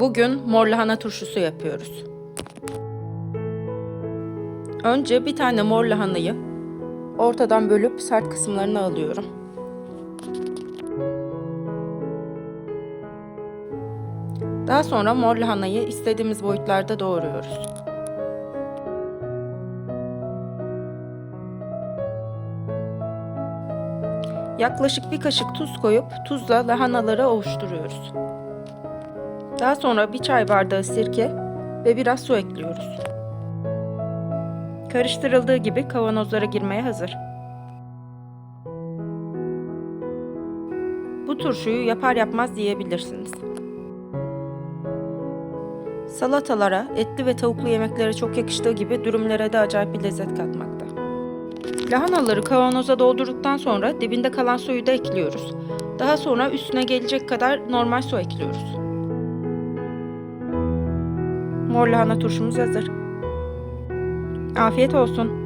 Bugün mor lahana turşusu yapıyoruz. Önce bir tane mor lahanayı ortadan bölüp sert kısımlarını alıyorum. Daha sonra mor lahanayı istediğimiz boyutlarda doğruyoruz. Yaklaşık bir kaşık tuz koyup tuzla lahanaları ovuşturuyoruz. Daha sonra bir çay bardağı sirke ve biraz su ekliyoruz. Karıştırıldığı gibi kavanozlara girmeye hazır. Bu turşuyu yapar yapmaz yiyebilirsiniz. Salatalara, etli ve tavuklu yemeklere çok yakıştığı gibi dürümlere de acayip bir lezzet katmakta. Lahanaları kavanoza doldurduktan sonra dibinde kalan suyu da ekliyoruz. Daha sonra üstüne gelecek kadar normal su ekliyoruz. Mor lahana turşumuz hazır. Afiyet olsun.